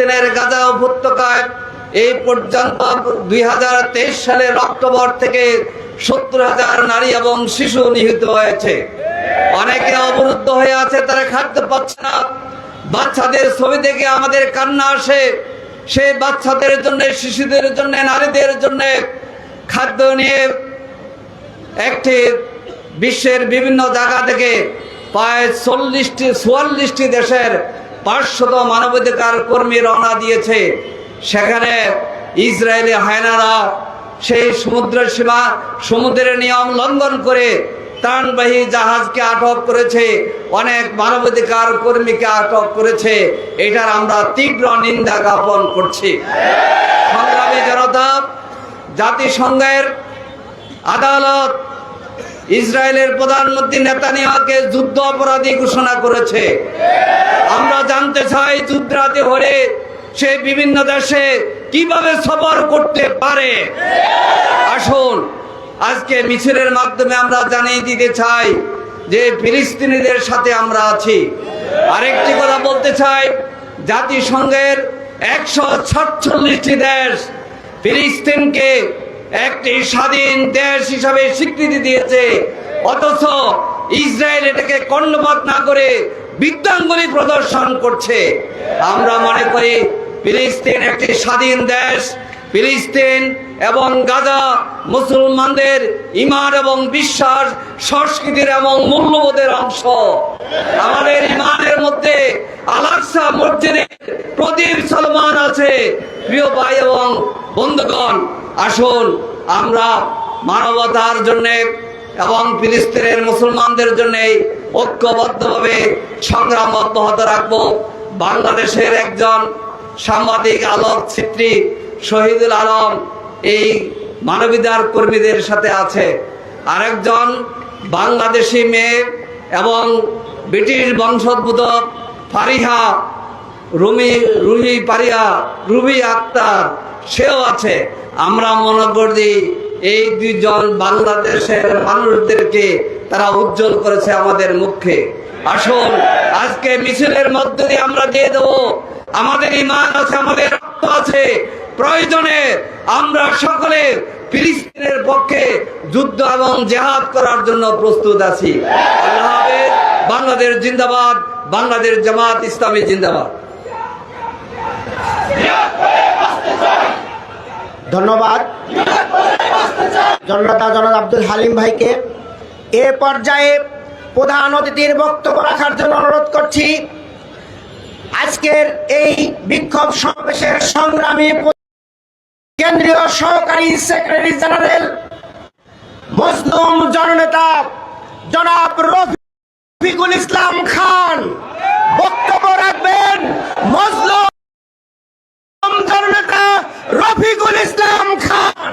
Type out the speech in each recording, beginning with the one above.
ফিলিস্তিনের গাজা উপত্যকায় এই পর্যন্ত দুই সালের অক্টোবর থেকে সত্তর হাজার নারী এবং শিশু নিহত হয়েছে। অনেকে অবরুদ্ধ হয়ে আছে, তারা খাদ্য পাচ্ছে না। বাচ্চাদের ছবি দেখে আমাদের কান্না আসে। সে বাচ্চাদের জন্য, শিশুদের জন্য, নারীদের জন্য খাদ্য নিয়ে একটি বিশ্বের বিভিন্ন জায়গা থেকে প্রায় চল্লিশটি, চুয়াল্লিশটি দেশের পাঁচশত মানবাধিকার কর্মী রওনা দিয়েছে। সেখানে ইসরায়েলি হায়নারা সেই সমুদ্রের সীমা, সমুদ্রের নিয়ম লঙ্ঘন করে ত্রাণবাহী জাহাজকে আটক করেছে। অনেক মানবাধিকার কর্মীকে আটক করেছে। এটার আমরা তীব্র নিন্দা জ্ঞাপন করছি। সংগ্রামী জনতা, জাতিসংঘের আদালত ইসরায়েলের প্রধানমন্ত্রী নেতানিয়াকে যুদ্ধ অপরাধী ঘোষণা করেছে। আমরা জানতে চাই যুদ্ধরাতে হলে সে বিভিন্ন দেশে কীভাবে সফর করতে পারে। আসুন, আজকে মিছিলের মাধ্যমে আমরা জানিয়ে দিতে চাই যে ফিলিস্তিনিদের সাথে আমরা আছি। আরেকটি কথা বলতে চাই, জাতিসংঘের একশো সাতচল্লিশটি দেশ ফিলিস্তিনকে একটি স্বাধীন দেশ হিসাবে স্বীকৃতি দিয়েছে। অথচ ইসরায়েল এটাকে কর্ণপাত না করে বিদ্যাঙ্গুলি প্রদর্শন করছে। আমরা মনে করি ফিলিস্তিন একটি স্বাধীন দেশ। ফিলিস্তিন এবং গাজা মুসলমানদের ইমান এবং বিশ্বাস, সংস্কৃতির এবং মূল্যবোধের অংশ। আমাদের ইমানের মধ্যে আলাক্সা মসজিদের প্রদীপ সলমান আছে। প্রিয় ভাই এবং বন্ধুগণ আসুন, আমরা মানবতার জন্যে এবং ফিলিস্তিনের মুসলমানদের জন্য ঐক্যবদ্ধভাবে সংগ্রাম অব্যাহত রাখব। বাংলাদেশের একজন সাংবাদিক আলোক চিত্রী শহীদুল আলম এই মানবিদার কর্মীদের সাথে আছে। আরেকজন বাংলাদেশি মেয়ে এবং ব্রিটিশ বংশোদ্ভূত ফারিহা রুমি, রুহি পারিয়া রুবি আক্তার, সেও আছে। আমরা মনে করি এই দুইজন বাংলাদেশের মানুষদেরকে তারা উজ্জ্বল করেছে আমাদের মুখে। আসুন, আজকে মিছিলের মধ্য দিয়ে আমরা দিয়ে দেবো। আমাদের ইমান আছে, আমাদের রক্ত আছে। প্রয়োজনে আমরা সকলে ফিলিস্তিনের পক্ষে যুদ্ধ এবং জেহাদ করার জন্য প্রস্তুত আছি। আল্লাহ বাংলাদেশ জিন্দাবাদ, বাংলাদেশ জামাত ইসলামী জিন্দাবাদ। ধন্যবাদ। জনতা জনাব আব্দুল হালিম ভাইকে এ পর্যায়ে প্রধান অতিথির বক্তব্য রাখার জন্য অনুরোধ করছি। আজকের এই বিক্ষোভ সমাবেশের সংগ্রামী কেন্দ্রীয় সহকারী সেক্রেটারি জেনারেল মজলুম জননেতা জনাব রফিকুল ইসলাম খান বক্তব্য রাখবেন মজলুম জননেতা রফিকুল ইসলাম খান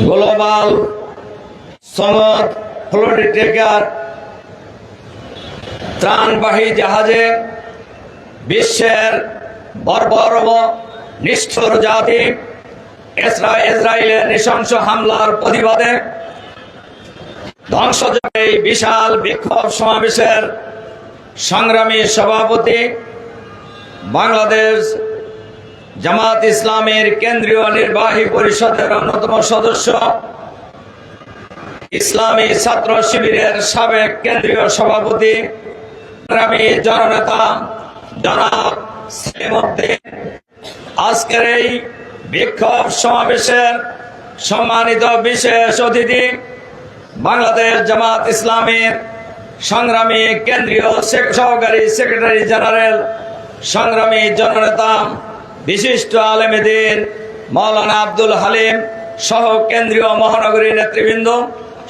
গ্লোবাল সমদ ফ্লোরিটেকার ত্রাণবাহী জাহাজে বিশ্বের বর্বর নিষ্ঠুর জাতি ইসরায়েলের নৃশংস হামলার প্রতিবাদে ধ্বংসযোগে বিশাল বিক্ষোভ সমাবেশের সংগ্রামী সভাপতি বাংলাদেশ জামাত ইসলামের কেন্দ্রীয় নির্বাহী পরিষদের অন্যতম সদস্য। ইসলামী ছাত্র শিবিরের সাবেক কেন্দ্রীয় সভাপতি জননেতা জনাব সেলিমউদ্দিন। আজকের এই বিক্ষোভ সমাবেশের সম্মানিত বিশেষ অতিথি বাংলাদেশ জামাত ইসলামের সংগ্রামী কেন্দ্রীয় সহকারী সেক্রেটারি জেনারেল, সংগ্রামী জননেতা বিশিষ্ট আলেমেদের মাওলানা আব্দুল হালিম সহ কেন্দ্রীয় মহানগরী নেতৃবৃন্দ,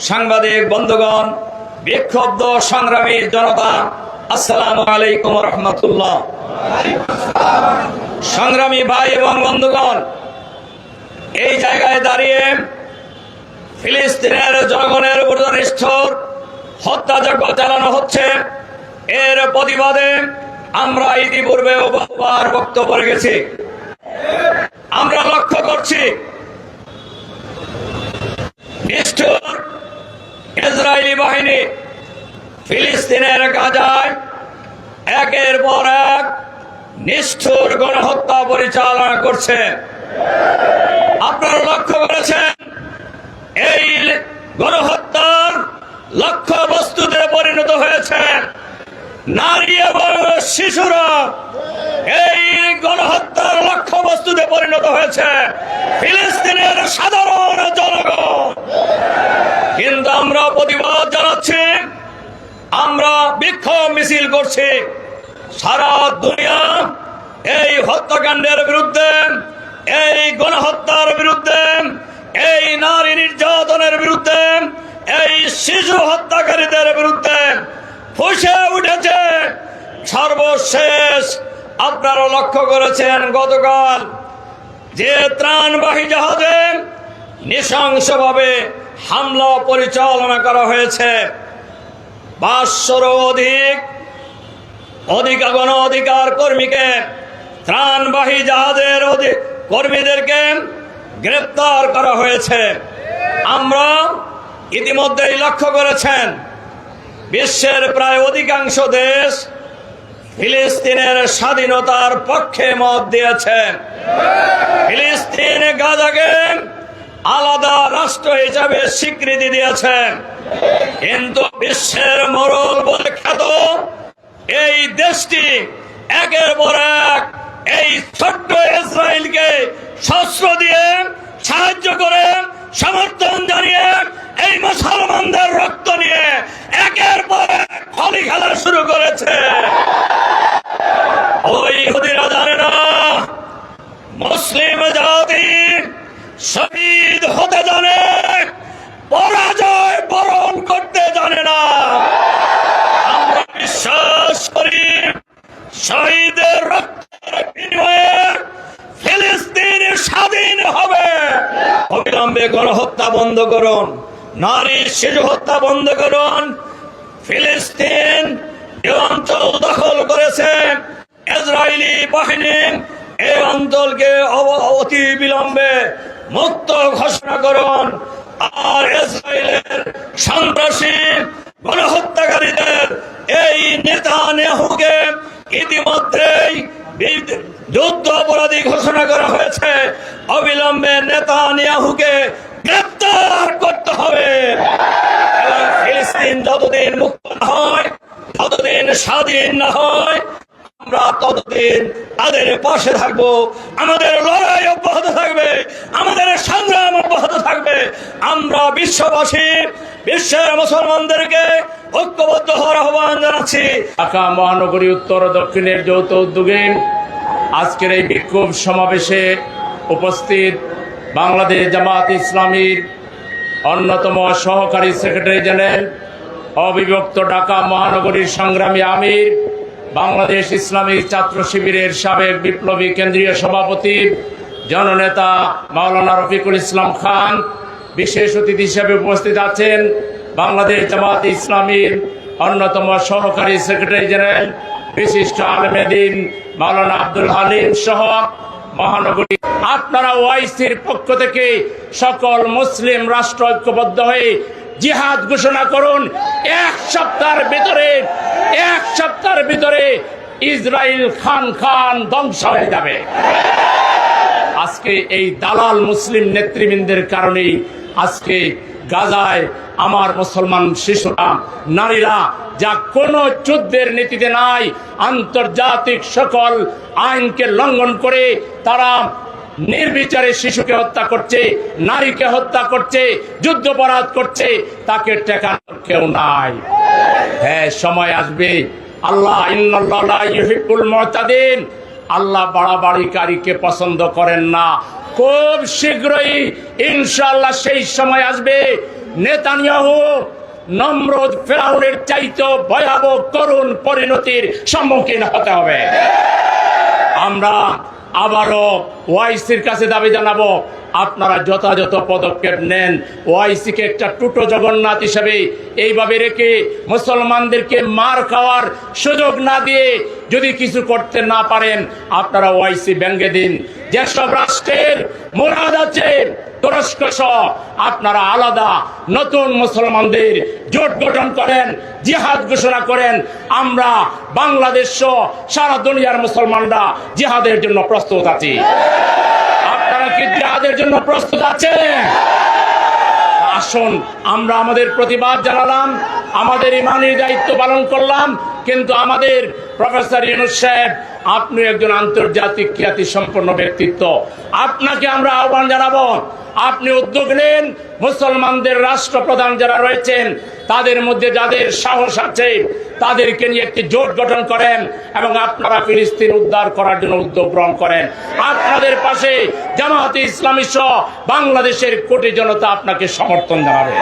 সাংবাদিক, বন্ধুগণ, বিক্ষুব্ধ, সংগ্রামী জনতা, আসসালামু আলাইকুম রহমতুল্লাহ। সংগ্রামী ভাই এবং বন্ধুগণ, এই জায়গায় দাঁড়িয়ে ফিলিস্তিনের জনগণের উপর হত্যাযজ্ঞ চালানো হচ্ছে। এর প্রতিবাদে আমরা ইতিপূর্বেও বহুবার বক্তব্য রেখেছি। আমরা লক্ষ্য করছি, নিষ্ঠুর ইসরায়েলি বাহিনী ফিলিস্তিনের গাজায় একের পর এক নিষ্ঠুর গণহত্যা পরিচালনা করছে। আপনারা লক্ষ্য করেছেন, এই গণহত্যার লক্ষ্য বস্তুতে পরিণত হয়েছে নারী এবং শিশুরা এই গণহত্যার লক্ষ্য বস্তুতে পরিণত হয়েছে। ফিলিস্তিনের সাধারণ জনগণ। কিন্তু আমরা প্রতিবাদ জানাচ্ছি, আমরা বিক্ষোভ মিছিল করছি। সারা দুনিয়া এই হত্যাকাণ্ডের বিরুদ্ধে, এই গণহত্যার বিরুদ্ধে, এই নারী নির্যাতনের বিরুদ্ধে, এই শিশু হত্যাকারীদের বিরুদ্ধে সর্বশেষ আপনারা লক্ষ্য করেছেন গতকাল যে ত্রাণবাহী জাহাজে নৃশংসভাবে হামলা পরিচালনা করা হয়েছে। পাঁচশোরও অধিক অধিকার গণ অধিকার কর্মীকে ত্রাণবাহী জাহাজের অধি- কর্মীদেরকে গ্রেপ্তার করা হয়েছে। আমরা ইতিমধ্যেই লক্ষ্য করেছেন, বিশ্বের প্রায় অধিকাংশ দেশ ফিলিস্তিনের স্বাধীনতার পক্ষে মত দিয়েছে। ফিলিস্তিন গাজাকে আলাদা রাষ্ট্র হিসাবে স্বীকৃতি দিয়েছে। কিন্তু বিশ্বের মরল বলে খ্যাত এই দেশটি একের পর এক এই ছোট্ট ইসরায়েলকে শস্ত্র দিয়ে সাহায্য করে, সমর্থন জানিয়ে এই মুসলমানদের রক্ত নিয়ে একের পর এক হলি খেলা শুরু করেছে। ওই ইহুদিরা জানে না মুসলিম জাতি শহীদ হতে জানে, পরাজয় বরণ করতে জানে না। আমরা বিশ্বাস করি শহীদের রক্তের বিনিময়ে ফিলিস্তিন স্বাধীন হবে। অবিলম্বে গণহত্যা বন্ধ করুন। নারী শিশু হত্যা বন্ধ করুন। ফিলিস্তিন যে অঞ্চল দখল করেছে। ইসরায়েলি বাহিনী এই অঞ্চলকে অতি বিলম্বে মুক্ত ঘোষণা করুন। আর ইসরায়েলের সন্ত্রাসী গণহত্যাকারীদের এই নেতা নেহুকে ইতিমধ্যেই যুদ্ধ অপরাধী ঘোষণা করা হয়েছে। অবিলম্বে নেতা নেহুকে গ্রেপ্তার করতে হবে। ফিলিস্তিন যতদিন মুক্ত না হয়, ততদিন স্বাধীন না হয়, আমরা ততদিন তাদের পাশে থাকব। আমাদের লড়াই অব্যাহত থাকবে, আমাদের সংগ্রাম অব্যাহত থাকবে। আমরা বিশ্ববাসী, বিশ্বের মুসলমানদেরকে ঐক্যবদ্ধ হওয়ার আহ্বান জানাচ্ছি। ঢাকা মহানগরী উত্তর দক্ষিণের যৌথ উদ্যোগে আজকের এই বিক্ষোভ সমাবেশে উপস্থিত বাংলাদেশ জামাত ইসলামীর অন্যতম সহকারী সেক্রেটারি জেনারেল, অবিভক্ত ঢাকা মহানগরীর সংগ্রামী আমির, বাংলাদেশ ইসলামী ছাত্র শিবিরের সাবেক বিপ্লবী কেন্দ্রীয় সভাপতি, জননেতা মাওলানা রফিকুল ইসলাম খান। বিশেষ অতিথি হিসেবে উপস্থিত আছেন বাংলাদেশ জামাত ইসলামীর অন্যতম সহকারী সেক্রেটারি জেনারেল, বিশিষ্ট আলমেদিন মাওলানা আব্দুল হালিম সহ মহানগরী। আপনারা ওয়াইসির পক্ষ থেকে সকল মুসলিম রাষ্ট্র ঐক্যবদ্ধ হয়ে জিহাদ ঘোষণা করুন। এক সপ্তাহের ভিতরে, এক সপ্তাহের ভিতরে ইসরায়েল খান খান ধ্বংস হয়ে যাবে। আজকে এই দালাল মুসলিম নেতৃবৃন্দের কারণেই আজকে গাজায় আমার মুসলমান শিশুরা, নারীরা, যা কোনো যুদ্ধের নীতিতে নাই, আন্তর্জাতিক সকল আইনকে লঙ্ঘন করে তারা নির্বিচারে শিশুকে হত্যা করছে, নারীকে হত্যা করছে যুদ্ধপরাধ করছে, তাকে টেকানোর কেউ নাই। হ্যাঁ সময় আসবে। আল্লাহ, ইন্নাল্লাহ লা ইউহিব্বুল মুতাদিন। আল্লাহ বাড়াবাড়িকারীকে পছন্দ করেন না। খুব শীঘ্রই ইনশাল্লাহ সেই সময় আসবে। নেতানিয়াহু নম্রদ ফেরাউনের চাইতে ভয়াবহ করুণ পরিণতির সম্মুখীন হতে হবে। আমরা আবারও ওয়াইসির কাছে দাবি জানাব, আপনারা যথাযথ পদক্ষেপ নেন। ওয়াইসিকে একটা টুটো জগন্নাথ হিসেবে এইভাবে রেখে মুসলমানদেরকে মার খাওয়ার সুযোগ না দিয়ে যদি কিছু করতে না পারেন, আপনারা ওয়াইসি ব্যঙ্গে দিন। যেসব রাষ্ট্রের মোরাদ আছে, তুরস্ক সহ আপনারা আলাদা নতুন মুসলমানদের জোট গঠন করেন, জিহাদ ঘোষণা করেন, আমরা বাংলাদেশ সহ সারা দুনিয়ার মুসলমানরা জিহাদের জন্য প্রস্তুত আছি। আপনারা কি জিহাদের জন্য প্রস্তুত আছেন? আসুন, আমরা আমাদের প্রতিবাদ জানালাম, আমাদের ইমানের দায়িত্ব পালন করলাম, কিন্তু আমাদের প্রফেসর ইউনুস সাহেব, আপনি একজন আন্তর্জাতিক খ্যাতি সম্পন্ন ব্যক্তিত্ব। আপনাকে আমরা আহ্বান জানাব, আপনি উদ্যোগ নেন, মুসলমানদের রাষ্ট্রপ্রধান যারা রয়েছেন, তাদের মধ্যে যাদের সাহস আছে, তাদেরকে নিয়ে একটি জোট গঠন করেন এবং আপনারা ফিলিস্তিন উদ্ধার করার জন্য উদ্যোগ গ্রহণ করেন। আপনাদের পাশে জামাতে ইসলামী সহ বাংলাদেশের কোটি জনতা আপনাকে সমর্থন জানাবে।